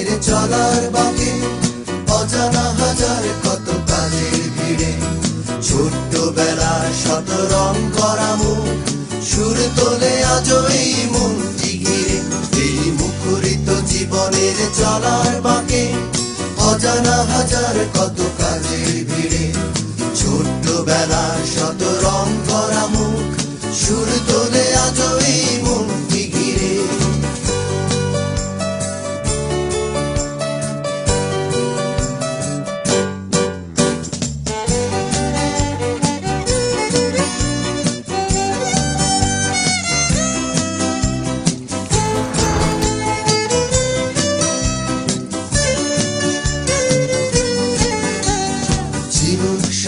মেরে চলার বাঁকে, অজানা হাজার কত কাজের ভিড়ে। ছোট্ট বেলার শত রং করা মুখ, সুর তোলে আজও এই মন জিগিরে এই মুখরিত জীবনের চলার বাঁকে, অজানা হাজার কত কাজে ভিড়ে। ছোট্ট বেলার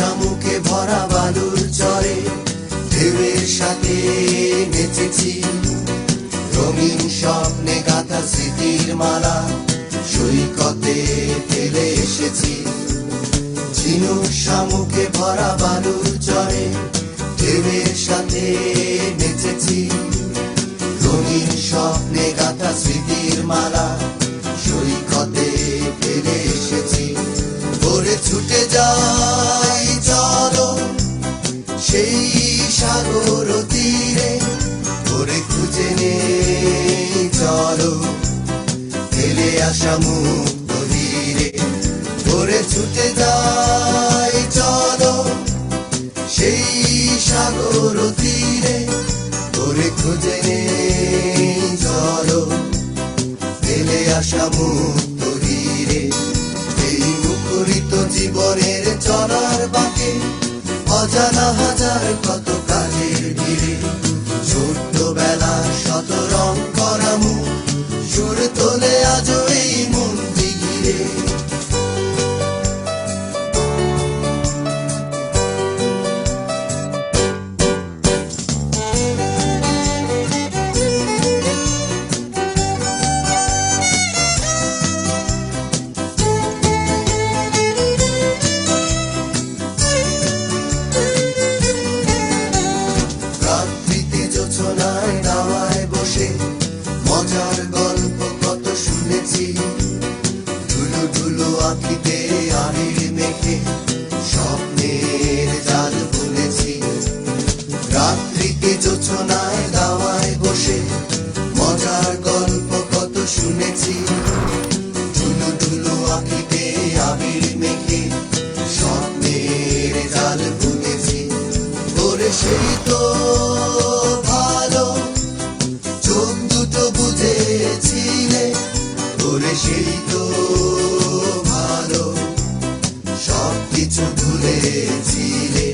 শামুকে ভরা বালুর চরে, ঢেউয়ের সাথে নেচেছি। রঙিন স্বপ্নে গাথা স্মৃতির মালা, সৈকতে ফেলে এসেছি। ঝিনুক শামুকে ভরা বালুর চরে, ঢেউয়ের সাথে ভোরে চলো, ফেলে আসা মুক্ত ধীরে ছুটে যাই চলো। সেই সাগর তীরে ভোরে খুঁজে নে চলো। ফেলে আসা মুক্ত ধীরে এই মুখরিত জীবনের চলার বাঁকে, অজানা ধুলো আঁকিতে আবির মেখে স্বপ্নের জাল বুনেছি। রাত্রিতে যোচনায় সব কিছু ভুলেছিলে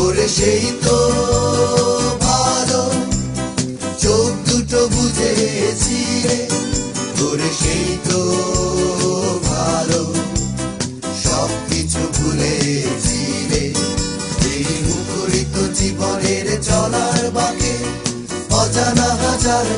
ওরে সেই তো ভালো, চোখ দুটো বুঝেছিলে। ওরে সেই তো ভালো সব কিছু ভুলেছিলে এই মুখরিত জীবনের চলার বাঁকে অজানা হাজার